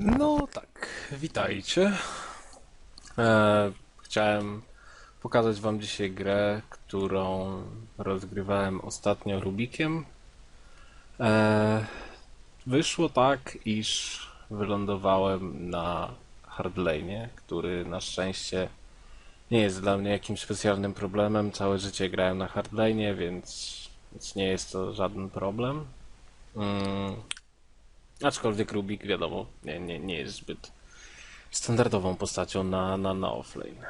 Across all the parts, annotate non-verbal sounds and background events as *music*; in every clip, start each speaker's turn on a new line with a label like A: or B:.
A: No tak, witajcie. E, chciałem pokazać wam dzisiaj grę, którą rozgrywałem ostatnio Rubikiem. E, wyszło tak, iż wylądowałem na hardlane, który na szczęście nie jest dla mnie jakimś specjalnym problemem. Całe życie grałem na hardlane, więc, więc nie jest to żaden problem. Mm, Aczkolwiek Rubik, wiadomo, nie, nie, nie jest zbyt standardową postacią na, na, na offlane.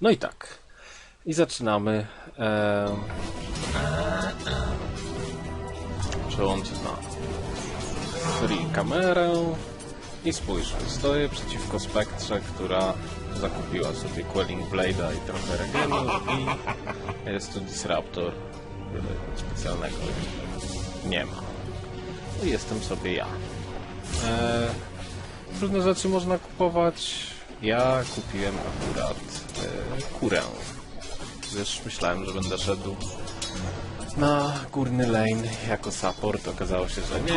A: No i tak. I zaczynamy. E... Przełączę na free kamerę i spójrz, stoję przeciwko Spektrze, która zakupiła sobie Quelling Blade'a i trochę regenu i jest to Disruptor. Specjalnego nie ma. I jestem sobie ja. E, różne rzeczy można kupować. Ja kupiłem akurat e, kurę. Gdyż myślałem, że będę szedł na górny lane jako support. Okazało się, że nie.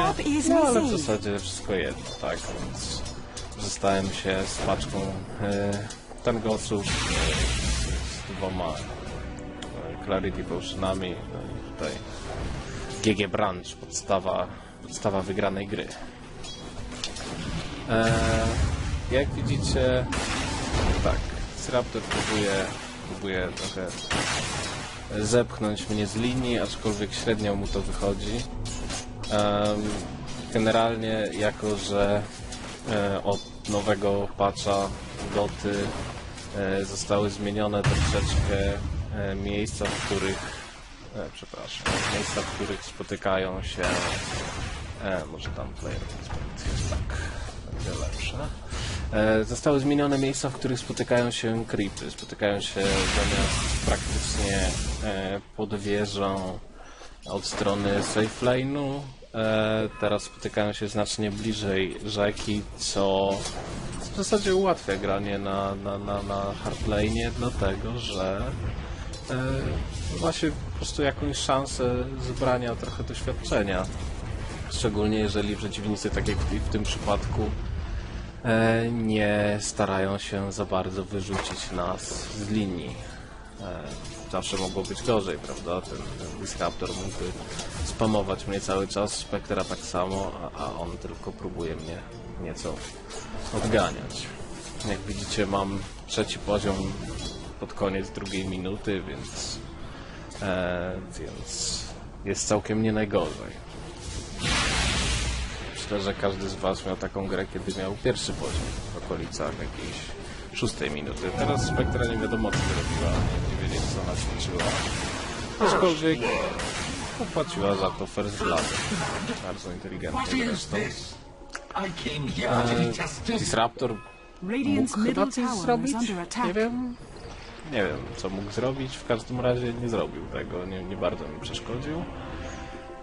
A: No ale w zasadzie wszystko jedno, tak. Więc zostałem się z paczką e, tangosów e, z dwoma e, Clarity Potionami. No i tutaj GG Branch, podstawa, podstawa wygranej gry. Eee, jak widzicie, tak, Disruptor próbuje, próbuje trochę zepchnąć mnie z linii, aczkolwiek średnio mu to wychodzi. Generalnie, jako że e, od nowego patcha doty e, zostały zmienione troszeczkę e, miejsca, w których e, przepraszam, miejsca, w których spotykają się e, może tam player będzie lepsze. E, zostały zmienione miejsca, w których spotykają się creepy. Spotykają się zamiast praktycznie e, pod wieżą od strony safe lane'u. E, teraz spotykają się znacznie bliżej rzeki, co w zasadzie ułatwia granie na, na, na, na hardlane'ie, dlatego że e, ma się po prostu jakąś szansę zebrania trochę doświadczenia. Szczególnie jeżeli przeciwnicy, tak jak w, w tym przypadku, nie starają się za bardzo wyrzucić nas z linii. E, zawsze mogło być gorzej, prawda? Ten, Disruptor mógłby spamować mnie cały czas, Spectra tak samo, a, a on tylko próbuje mnie nieco odganiać. Jak widzicie, mam trzeci poziom pod koniec drugiej minuty, więc, e, więc jest całkiem nie najgorzej. Myślę, że każdy z Was miał taką grę, kiedy miał pierwszy poziom w okolicach jakiejś szóstej minuty. Teraz Spectra nie wiadomo co robiła, nie, nie wiedzieć co ona ćwiczyła. Aczkolwiek opłaciła za to First Blood. Bardzo inteligentnie zresztą.
B: Tested.
A: Disruptor mógł chyba
C: middle
A: coś zrobić? Nie wiem. Nie wiem, co mógł zrobić. W każdym razie nie zrobił tego. Nie, nie bardzo mi przeszkodził.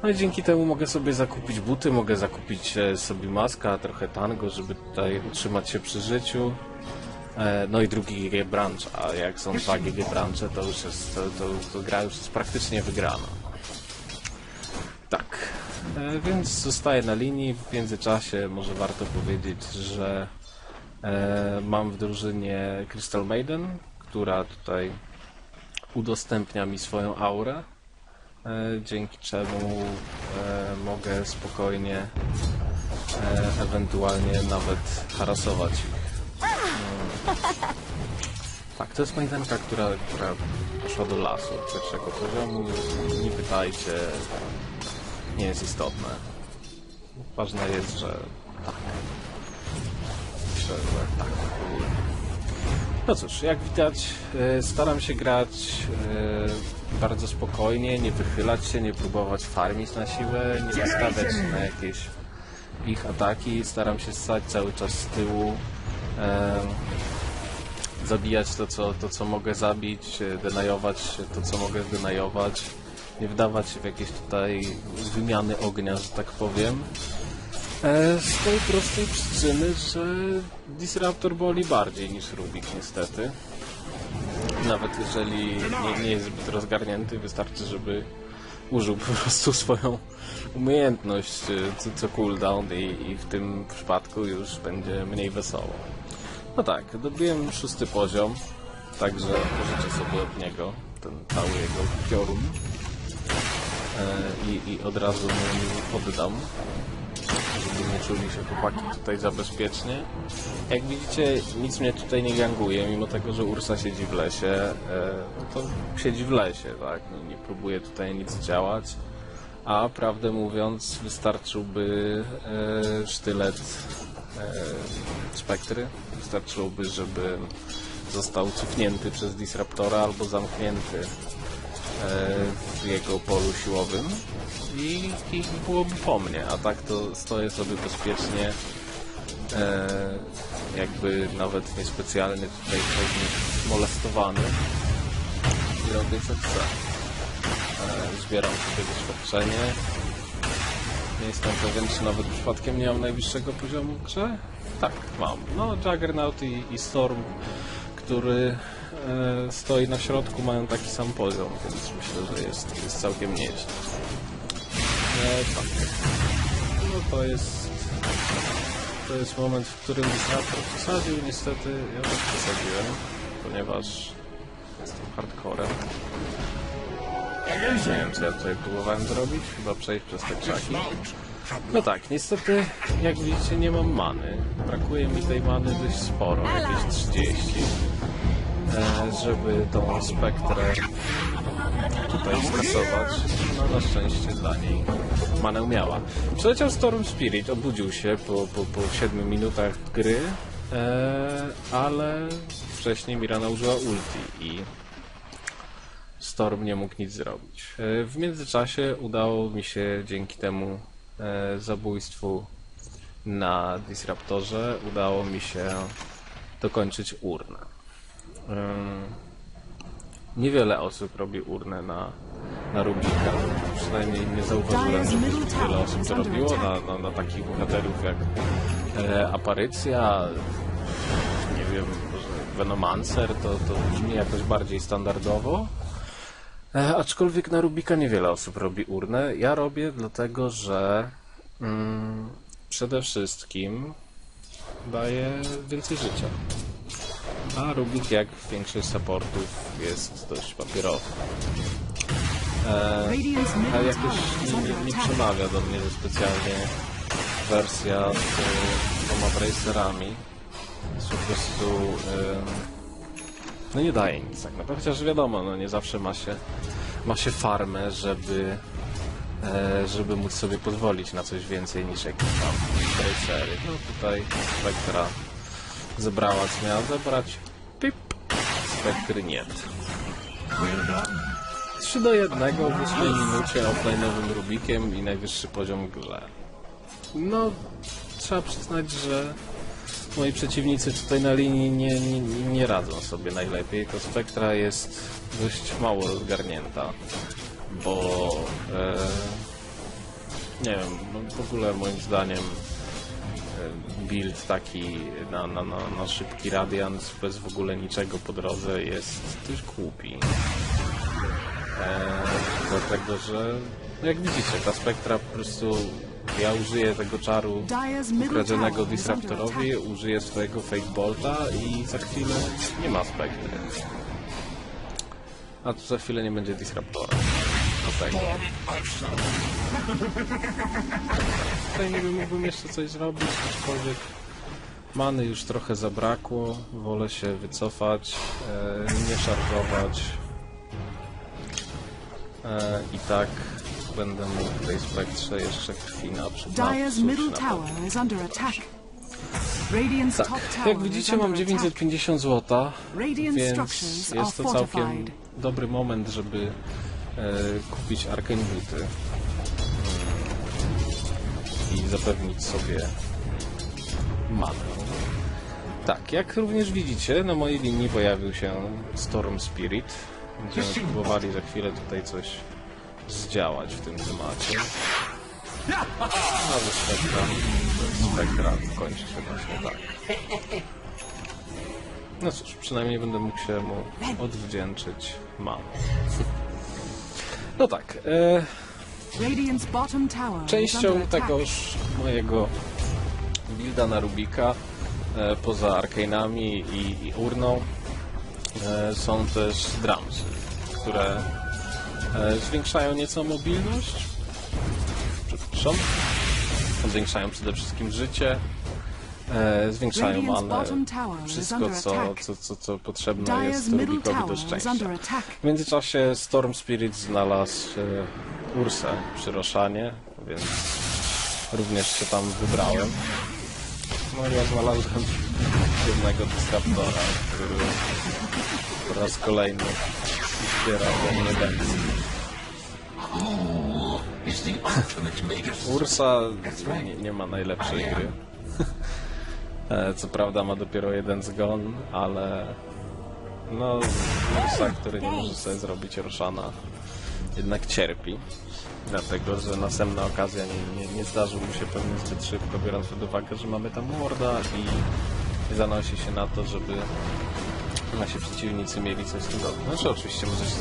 A: No i dzięki temu mogę sobie zakupić buty, mogę zakupić e, sobie maska, trochę tango, żeby tutaj utrzymać się przy życiu. E, No i drugi GG Branch, a jak są dwa GG Branche, to już jest, to, to, to gra już jest praktycznie wygrana. Tak, e, więc zostaję na linii. W międzyczasie może warto powiedzieć, że mam w drużynie Crystal Maiden, która tutaj udostępnia mi swoją aurę, dzięki czemu e, mogę spokojnie e, ewentualnie nawet harasować ich. Mm. Tak, to jest Majdenka, która, która poszła do lasu pierwszego poziomu. Nie pytajcie, nie jest istotne. Ważne jest, że tak. Że tak. No cóż, jak widać, e, staram się grać e, bardzo spokojnie, nie wychylać się, nie próbować farmić na siłę, nie wystawiać się na jakieś ich ataki. Staram się stać cały czas z tyłu, e, zabijać to co, to, co mogę zabić, e, denajować to, co mogę zdenajować, nie wdawać się w jakieś tutaj wymiany ognia, że tak powiem. E, Z tej prostej przyczyny, że Disruptor boli bardziej niż Rubik niestety. Nawet jeżeli nie, nie jest zbyt rozgarnięty, wystarczy, żeby użył po prostu *laughs* swoją umiejętność y, co, co cooldown i, i w tym przypadku już będzie mniej wesoło. No tak, dobiłem szósty poziom, także pożyczę sobie od niego ten cały jego piorun e, i, i od razu mu oddam, żeby nie czuli się chłopaki tutaj za bezpiecznie. Jak widzicie, nic mnie tutaj nie ganguje, mimo tego, że Ursa siedzi w lesie, e, no to siedzi w lesie, tak, no, nie próbuje tutaj nic działać. A prawdę mówiąc, wystarczyłby e, sztylet e, spektry. Wystarczyłoby, żeby został cofnięty przez Disruptora albo zamknięty w jego polu siłowym i, i byłoby po mnie. A tak to stoję sobie bezpiecznie, e, jakby nawet niespecjalnie tutaj nich molestowany i robię co chcę. E, zbieram sobie doświadczenie. Nie jestem pewien, czy nawet przypadkiem nie mam najwyższego poziomu w grze. Tak, mam. No, Juggernaut i, i Storm, który e, stoi na środku, mają taki sam poziom, więc myślę, że jest, jest całkiem nieźle. E, tak. No to jest... To jest moment, w którym Disruptor przesadził. Niestety ja też przesadziłem, ponieważ jestem hardcorem. Nie wiem, co ja tutaj próbowałem zrobić. Chyba przejść przez te krzaki. No tak, niestety, jak widzicie, nie mam many. Brakuje mi tej many dość sporo, jakieś 30. E, żeby tą spektrę tutaj skasować. No na szczęście dla niej manę miała. Przeleciał Storm Spirit, obudził się po, po, po 7 minutach gry, e, ale wcześniej Mirana użyła ulti i Storm nie mógł nic zrobić. E, W międzyczasie udało mi się dzięki temu zabójstwu na Disruptorze udało mi się dokończyć urnę. Niewiele osób robi urnę na, na Rubika. Przynajmniej nie zauważyłem, żeby wiele osób to robiło na, na, na takich bohaterów jak e, Aparycja, nie wiem, może Venomancer, to, to brzmi jakoś bardziej standardowo. E, aczkolwiek na Rubika niewiele osób robi urnę. Ja robię dlatego, że mm, przede wszystkim daje więcej życia. A Rubik, jak większość supportów, jest dość papierowy. E, ale jakoś nie, nie, przemawia do mnie specjalnie wersja z dwoma bracerami. Jest po prostu... No nie daje nic tak naprawdę, chociaż wiadomo, no nie zawsze ma się, ma się farmę, żeby, e, żeby móc sobie pozwolić na coś więcej niż jakieś tam bracery. No tutaj Spektra zebrała, co miała zebrać. Spektry nie. 3 do 1 w 8 minucie offline'owym Rubikiem i najwyższy poziom grze. No, trzeba przyznać, że moi przeciwnicy tutaj na linii nie, nie, nie radzą sobie najlepiej. To Spektra jest dość mało rozgarnięta, bo e, nie wiem, no w ogóle moim zdaniem e, build taki na, na, na, na szybki radians bez w ogóle niczego po drodze jest dość głupi. E, dlatego, że no jak widzicie, ta Spektra po prostu ja użyję tego czaru ukradzionego Disruptorowi, użyję swojego Fake Bolta i za chwilę nie ma Spektry. A tu za chwilę nie będzie Disruptora. Tego. Tutaj niby mógłbym jeszcze coś zrobić, aczkolwiek many już trochę zabrakło. Wolę się wycofać, e, nie szarżować. E, I tak będę mógł tej spektrze jeszcze krwi na przykład. Tak, jak widzicie mam
C: attack.
A: 950 zł, więc jest to całkiem dobry moment, żeby kupić Arcane Booty mm, i zapewnić sobie manę. Tak, jak również widzicie, na mojej linii pojawił się Storm Spirit. Będziemy próbowali za chwilę tutaj coś zdziałać w tym temacie. A ze spektra, spektra kończy się właśnie tak. No cóż, przynajmniej będę mógł się mu odwdzięczyć mam. No tak, e, częścią tegoż mojego builda na Rubika, e, poza arkanami i, i urną, e, są też dramsy, które e, zwiększają nieco mobilność, przepraszam, zwiększają przede wszystkim życie, e, zwiększają manę, wszystko co, co, co, co potrzebne jest Rubikowi do szczęścia. W międzyczasie Storm Spirit znalazł e, Ursę przy Roszanie, więc również się tam wybrałem. No i ja znalazłem jednego Disruptora, który po raz kolejny zbiera
B: ultimate Magus.
A: Ursa nie, nie ma najlepszej gry. *laughs* *laughs* E, Co prawda ma dopiero jeden zgon, ale no Ursa, który nie może sobie zrobić Roszana, jednak cierpi. Dlatego, że następna okazja nie, nie, nie zdarzył mu się pewnie zbyt szybko, biorąc pod uwagę, że mamy tam Morda i zanosi się na to, żeby nasi przeciwnicy mieli coś z tego. Znaczy oczywiście może się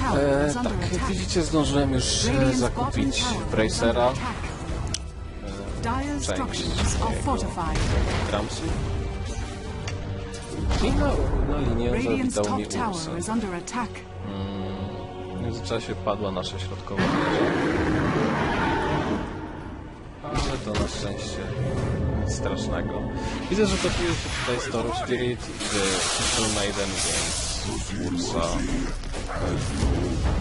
C: tower
A: E, tak, widzicie zdążyłem już zakupić Bracera, część
C: structures are fortified.
A: I na, na linię
C: Radiant's
A: zawitał mi
C: top tower
A: Ursa.
C: is under attack.
A: W międzyczasie padła nasza środkowa wieża. Ale to na szczęście nic strasznego. Widzę, że topuje się tutaj Storm Spirit i Crystal Maiden, więc Ursa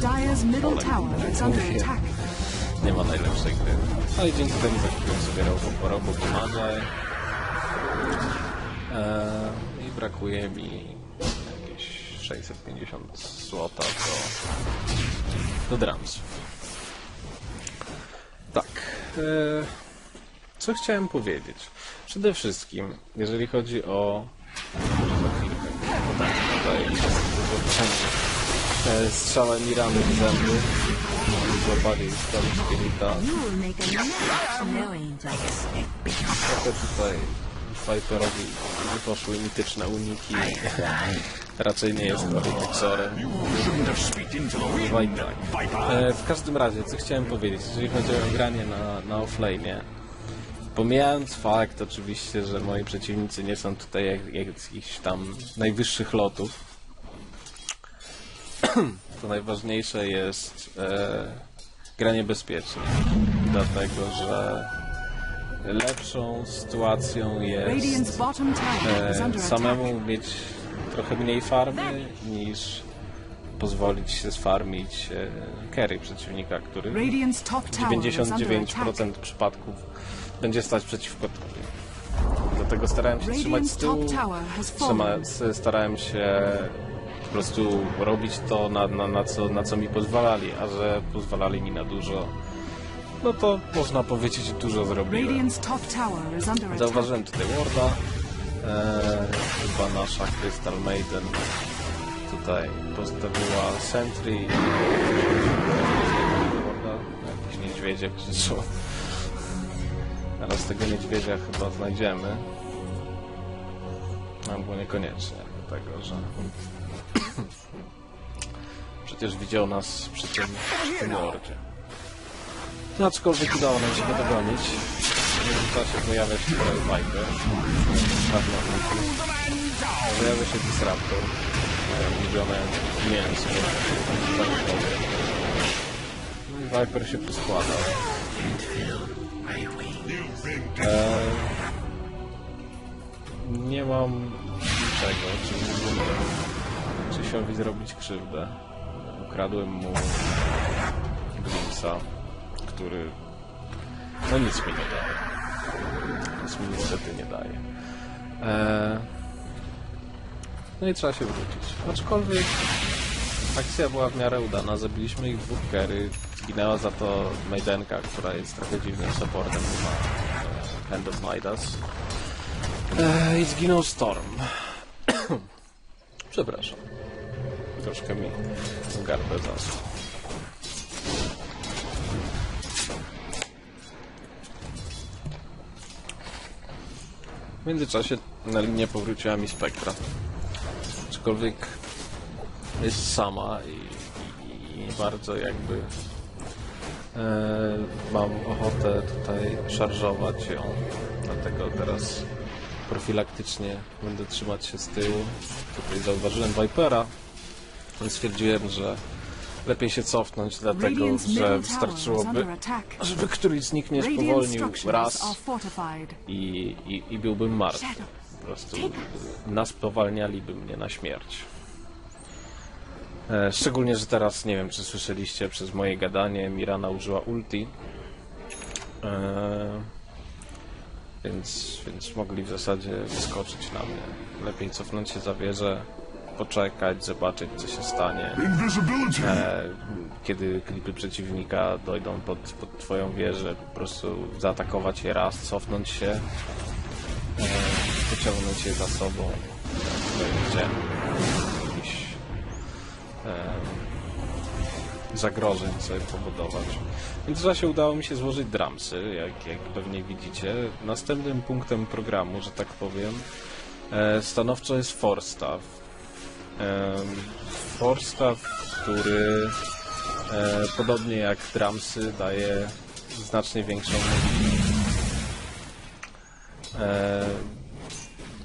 C: Dyer's middle tower is under attack.
A: Nie ma najlepszej gry. No i dzięki temu zakupiłem sobie Robo, Robo Pomagaj. Eee, I brakuje mi jakieś 650 złota do, do drums. Tak. eee, co chciałem powiedzieć? Przede wszystkim, jeżeli chodzi o... Może za chwilkę. No tak, tutaj jest dużo e, strzałem i rany w zęby. Złapali Storm Spirita.
D: You will make a match, no angels.
A: Trochę tutaj Viperowi nie poszły mityczne uniki. Raczej nie jest. Chyba i tak. E, w każdym razie, co chciałem powiedzieć, jeżeli chodzi o granie na, na offlane'ie, pomijając fakt oczywiście, że moi przeciwnicy nie są tutaj jak, jak jakichś tam najwyższych lotów, *clears throat* to najważniejsze jest e, granie bezpiecznie. Dlatego, że lepszą sytuacją jest e, samemu mieć trochę mniej farmy niż pozwolić się sfarmić e, carry przeciwnika, który w
C: Radiant's top tower is under attack.
A: 99% przypadków będzie stać przeciwko tobie. Dlatego starałem się trzymać z tyłu, trzyma, starałem się po prostu robić to, na, na, na, co, na co mi pozwalali, a że pozwalali mi na dużo, no to można powiedzieć dużo zrobiłem. Zauważyłem tutaj Warda. Eee, chyba nasza Crystal Maiden tutaj postawiła Sentry i Warda. Jakiś niedźwiedziek krzyczał. Teraz tego niedźwiedzia chyba znajdziemy. Albo niekoniecznie, dlatego że przecież widział nas przy tym, przy. No, aczkolwiek udało nam się go dogonić. W międzyczasie pojawia się tutaj Viper. Pojawia się Disruptor. Ulubione mięso. No i Viper się poskłada. Eee, nie mam niczego, czyli mógłbym Krzysiowi zrobić krzywdę. Ukradłem mu Grimsa, który no nic mi nie daje. Nic mi niestety nie daje. Eee, no i trzeba się wrócić. Aczkolwiek akcja była w miarę udana. Zabiliśmy ich dwóch kery. Zginęła za to Maidenka, która jest trochę dziwnym supportem na e, Hand of Midas. Eee, I zginął Storm. *coughs* Przepraszam. Troszkę mi gardle zasło. W międzyczasie na linię powróciła mi Spektra. Aczkolwiek jest sama i, i, bardzo jakby e, mam ochotę tutaj szarżować ją. Dlatego teraz profilaktycznie będę trzymać się z tyłu. Tutaj zauważyłem Vipera, więc stwierdziłem, że lepiej się cofnąć, dlatego że wystarczyłoby, żeby któryś z nich mnie spowolnił raz i, i, i byłbym martwy. Po prostu naspowalnialiby mnie na śmierć. E, Szczególnie, że teraz, nie wiem czy słyszeliście, przez moje gadanie Mirana użyła ulti. E, więc, więc mogli w zasadzie wyskoczyć na mnie. Lepiej cofnąć się za wieżę, poczekać, zobaczyć co się stanie. E, kiedy klipy przeciwnika dojdą pod, pod twoją wieżę, po prostu zaatakować je raz, cofnąć się, e, pociągnąć je za sobą, gdzie jakiś e, zagrożeń sobie powodować. Więc w czasie udało mi się złożyć dramsy, jak, jak pewnie widzicie. Następnym punktem programu, że tak powiem, e, stanowczo jest Forstaff. Em, Forstaff, który e, podobnie jak Dramsy daje znacznie większą. E,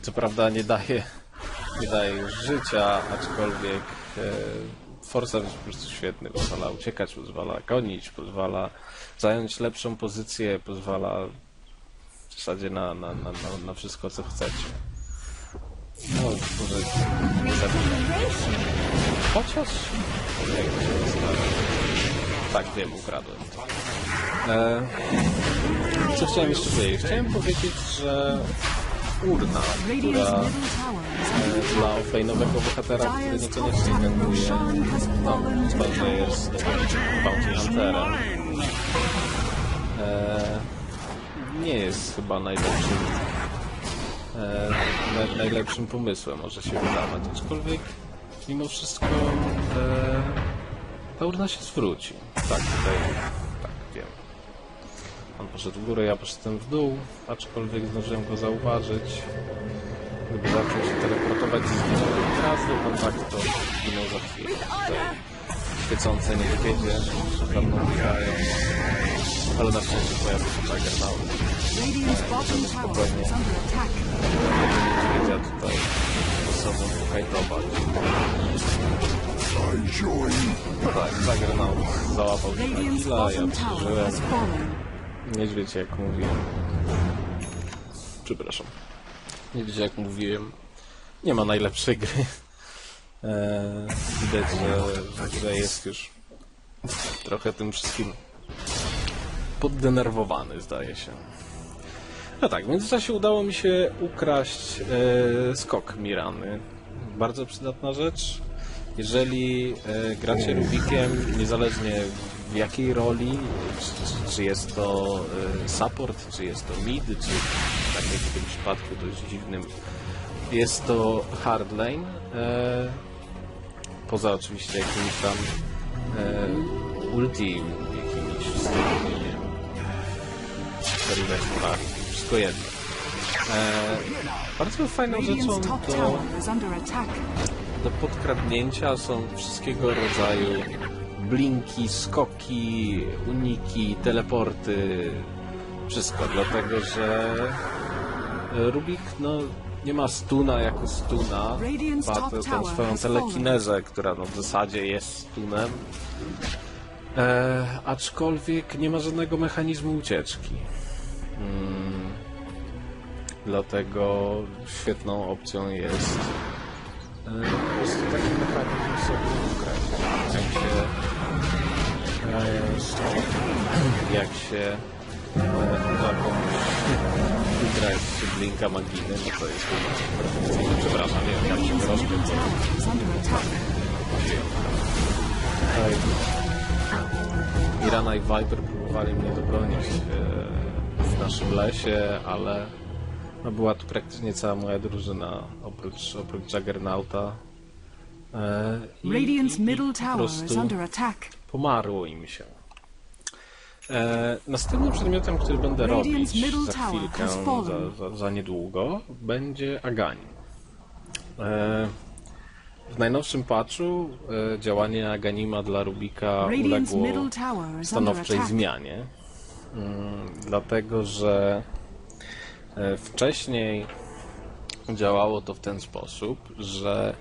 A: co prawda nie daje, nie daje już życia, aczkolwiek e, Forstaff jest po prostu świetny, pozwala uciekać, pozwala gonić, pozwala zająć lepszą pozycję, pozwala w zasadzie na, na, na, na wszystko co chcecie. No, może nie zabijać. Chociaż... Jak się? Tak, wiem, ukradłem. E, co chciałem jeszcze powiedzieć? Chciałem powiedzieć, że urna, która e, dla offlane'owego bohatera, który niekoniecznie tankuje, no, chyba, że jest Bounty e, nie jest chyba najlepszym e, naj, najlepszym pomysłem może się wydawać, aczkolwiek mimo wszystko e, ta urna się zwróci. Tak, tutaj, tak, wiem. On poszedł w górę, ja poszedłem w dół, aczkolwiek zdążyłem go zauważyć. Gdyby zaczął się teleportować i zginął od razu, a tak to zginął za chwilę. Tutaj świecące niedźwiedzie, mną biegają. Ale na szczęście pojawił się
C: tower is under attack.
A: niedźwiedzia tutaj ze sobą pokajtować. No tak, Juggernaut załapał się na killa, ja przeżyłem. Niedźwiedź, jak mówiłem. Przepraszam. Niedźwiedź, jak mówiłem, nie ma najlepszej gry. Eee, widać, że, że jest już trochę tym wszystkim poddenerwowany, zdaje się. No tak, w międzyczasie udało mi się ukraść e, skok Mirany. Bardzo przydatna rzecz. Jeżeli e, gracie Rubikiem, niezależnie w jakiej roli, czy, czy, czy jest to e, support, czy jest to mid, czy tak jak w tym przypadku dość dziwnym, jest to hard lane. E, poza oczywiście jakimiś tam e, ulti, jakimiś Revenge wszystko jedno. E, bardzo fajną rzeczą do, do podkradnięcia są wszystkiego rodzaju blinki, skoki, uniki, teleporty, wszystko, dlatego że Rubik no, nie ma stuna jako stuna, ma tą swoją telekinezę, która no, w zasadzie jest stunem, e, aczkolwiek nie ma żadnego mechanizmu ucieczki. Mm, dlatego świetną opcją jest e, po prostu taki mechanizm sobie ukraść. Jak się e, *clears throat* jak się komuś ugrać blinka maginy, no to jest perfekcyjne. Przepraszam, nie wiem, jak się. Tutaj Irana i Viper próbowali mnie dobronić e, w naszym lesie, ale no była tu praktycznie cała moja drużyna, oprócz, oprócz Juggernauta. E, i-
C: Radiant's middle tower is under attack.
A: pomarło im się. E, następnym przedmiotem, który będę robić za chwilkę, za, za, za niedługo, będzie Agani. E, w najnowszym patchu e, działanie Aganima dla Rubika uległo stanowczej zmianie. Mm, Dlatego, że e, wcześniej działało to w ten sposób, że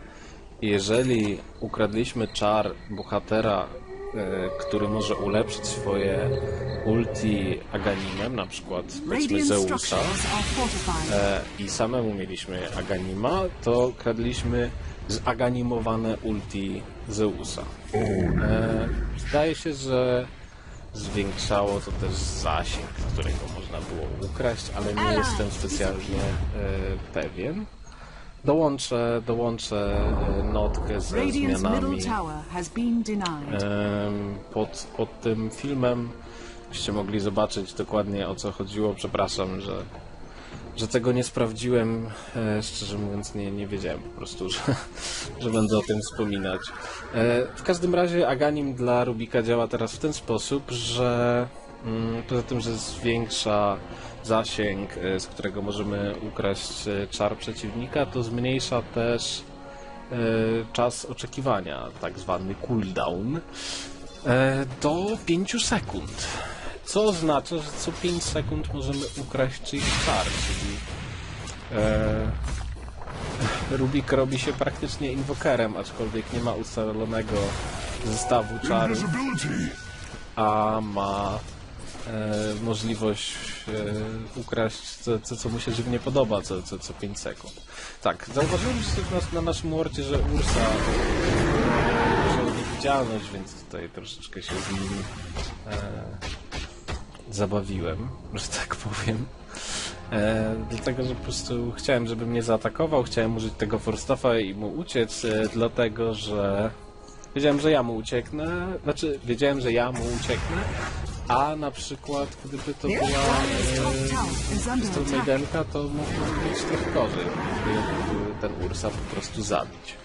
A: jeżeli ukradliśmy czar bohatera, który może ulepszyć swoje ulti Aganimem, na przykład powiedzmy Zeusa, e, i samemu mieliśmy Aganima, to kradliśmy zaganimowane ulti Zeusa. E, Zdaje się, że zwiększało to też zasięg, którego można było ukraść, ale nie jestem specjalnie e, pewien. Dołączę, dołączę e, notkę ze
C: middle
A: zmianami pod, pod tym filmem byście mogli zobaczyć dokładnie o co chodziło. Przepraszam, że, że tego nie sprawdziłem. E, szczerze mówiąc, nie, nie wiedziałem po prostu, *laughs* że, że będę o tym wspominać. E, w każdym razie Aganim dla Rubika działa teraz w ten sposób, że mm, poza tym, że zwiększa zasięg, e, z którego możemy ukraść e, czar przeciwnika, to zmniejsza też e, czas oczekiwania, tak zwany cooldown, do 5 sekund. Co oznacza, że co 5 sekund możemy ukraść czyjś czar, czyli e, Rubik robi się praktycznie inwokerem, aczkolwiek nie ma ustalonego zestawu czarów, a ma możliwość e, ukraść co, co, co mu się żywnie podoba co, co, co 5 sekund. Tak, zauważyłem na, na naszym wordzie, że Ursa ma niewidzialność, więc tutaj troszeczkę się z nim e, zabawiłem, że tak powiem. E, dlatego, że po prostu chciałem, żeby mnie zaatakował, chciałem użyć tego Forstaffa i mu uciec, e, dlatego, że wiedziałem, że ja mu ucieknę, znaczy wiedziałem, że ja mu ucieknę, a na przykład gdyby to była e,
C: under
A: Crystal
C: attack.
A: Maidenka, to mógłby mieć trochę gorzej, gdyby ten Ursa po prostu zabić.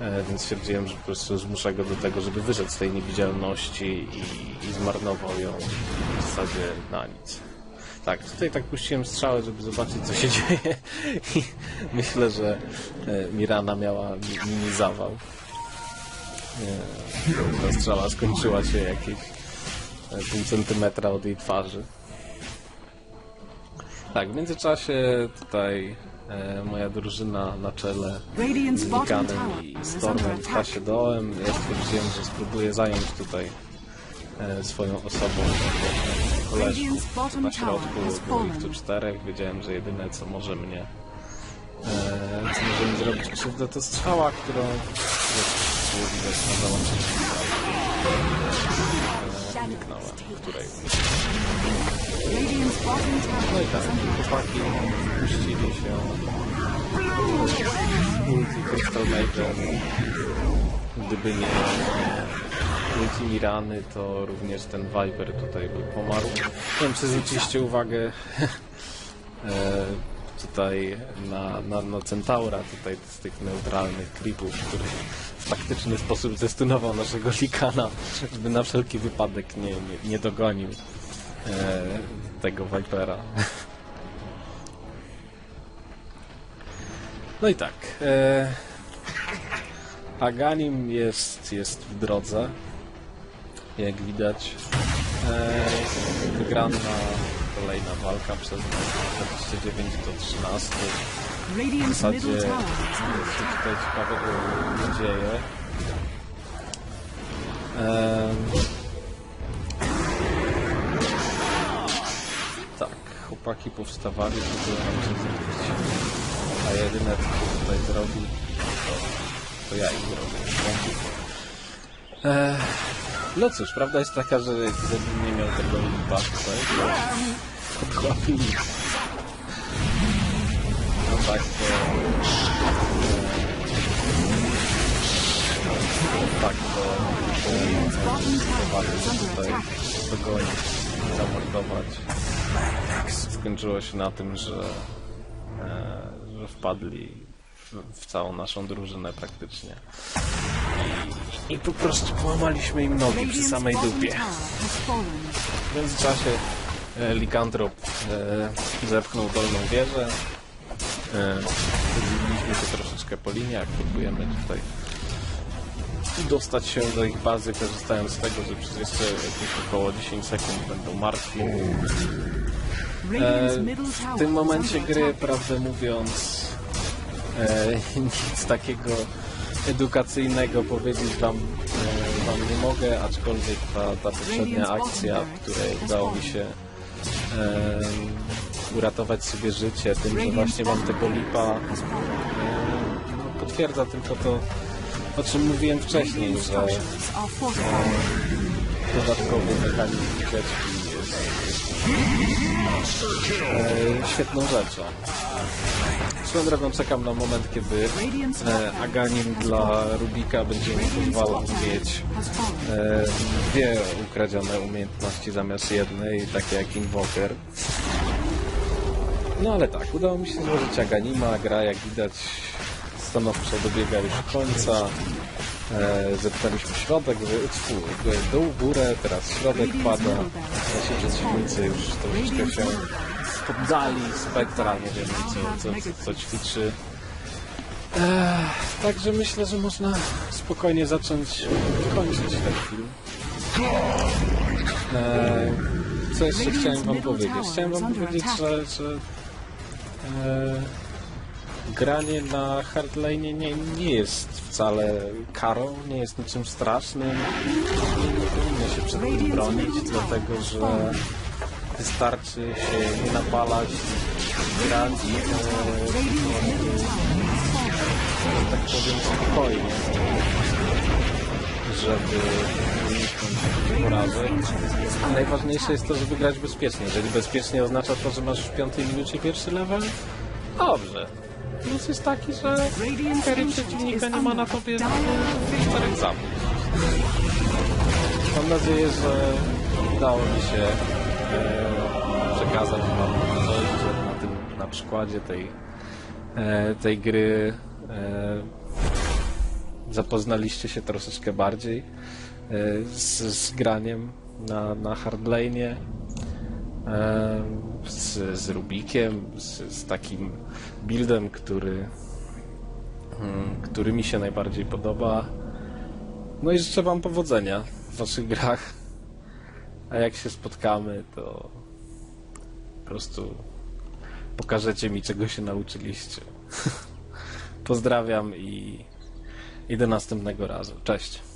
A: E, więc stwierdziłem, że po prostu zmuszę go do tego, żeby wyszedł z tej niewidzialności i, i zmarnował ją w zasadzie na nic. Tak, tutaj tak puściłem strzałę, żeby zobaczyć co się *laughs* dzieje i myślę, że e, Mirana miała mi- mini zawał. E, Ta strzała skończyła się jakieś pół centymetra od jej twarzy. Tak, w międzyczasie tutaj e, moja drużyna na czele z
C: tower
A: i Stormem
C: attack.
A: się dołem. Ja stwierdziłem, że spróbuję zająć tutaj e, swoją osobą
C: bottom
A: na środku. Było ich tu czterech. Wiedziałem, że jedyne co może mnie e, co może mi zrobić krzywdę to strzała, którą jest było widać na załączniku. E, Zniknęła, której no i tak, chłopaki puścili się z ulti Crystal Maiden. Gdyby nie ulti Mirany, to również ten Viper tutaj by pomarł. Nie wiem, czy zwróciliście uwagę e, tutaj na, na, na Centaura, tutaj z tych neutralnych creepów, który w taktyczny sposób zestunował naszego Likana, żeby na wszelki wypadek nie, nie, nie dogonił e, tego Vipera. No i tak. E, Aganim jest, jest w drodze. Jak widać. E, wygrana kolejna walka przez nas 29 do 13. W zasadzie
C: tower
A: się tutaj ciekawego nie dzieje. Em, tak, chłopaki powstawali, próbują nam się zrobić. A jedyne co tutaj zrobi, to, to ja ich zrobię. Eee, no cóż, prawda jest taka, że gdybym nie miał tego limpa tutaj, to byłaby nic. Tak, to... Tak, to... tutaj dogonić, zamordować. Skończyło się na tym, że, e, że wpadli w, w całą naszą drużynę praktycznie. I, po prostu połamaliśmy im nogi przy samej dupie. W międzyczasie e, Likantrop e, zepchnął dolną wieżę. E, Rozbiliśmy się troszeczkę po liniach, próbujemy tutaj dostać się do ich bazy, korzystając z tego, że przez jeszcze jakieś około 10 sekund będą martwi. E, w tym momencie gry, prawdę mówiąc, e, nic takiego edukacyjnego powiedzieć wam, e, wam nie mogę, aczkolwiek ta, ta poprzednia akcja, w której udało mi się e, uratować sobie życie tym, że właśnie mam tego lipa, e, no, potwierdza tylko to, o czym mówiłem wcześniej, że dodatkowy mechanizm ucieczki jest e, świetną rzeczą. Swoją drogą czekam na moment, kiedy e, Aganim dla Rubika będzie mi pozwalał mieć e, dwie ukradzione umiejętności zamiast jednej, takie jak Invoker. No ale tak, udało mi się złożyć Aganima, gra jak widać stanowczo dobiega już końca. E, środek, tfu, dół, górę, teraz środek pada. Nasi przeciwnicy już troszeczkę się poddali, Spektra nie wiem co, co, co, ćwiczy. E, także myślę, że można spokojnie zacząć kończyć ten film. E, co jeszcze chciałem wam powiedzieć? Chciałem wam powiedzieć, że, że granie na hardline nie, nie jest wcale karą, nie jest niczym strasznym. Nie, powinno się przed tym bronić, dlatego że wystarczy się nie napalać, grać, e, tak powiem, spokojnie, żeby najważniejsze jest to, żeby grać bezpiecznie. Jeżeli bezpiecznie oznacza to, że masz w piątej minucie pierwszy level, dobrze. Plus jest taki, że carry przeciwnika nie ma na tobie czterech zabójstw. Mam nadzieję, że udało mi się e, przekazać Wam coś, że na, tym, na przykładzie tej, e, tej gry e, zapoznaliście się troszeczkę bardziej z, z graniem na, na e, z, z Rubikiem, z, z takim buildem, który, mm, który mi się najbardziej podoba. No i życzę Wam powodzenia w Waszych grach. A jak się spotkamy, to po prostu pokażecie mi, czego się nauczyliście. *laughs* Pozdrawiam i, i do następnego razu. Cześć.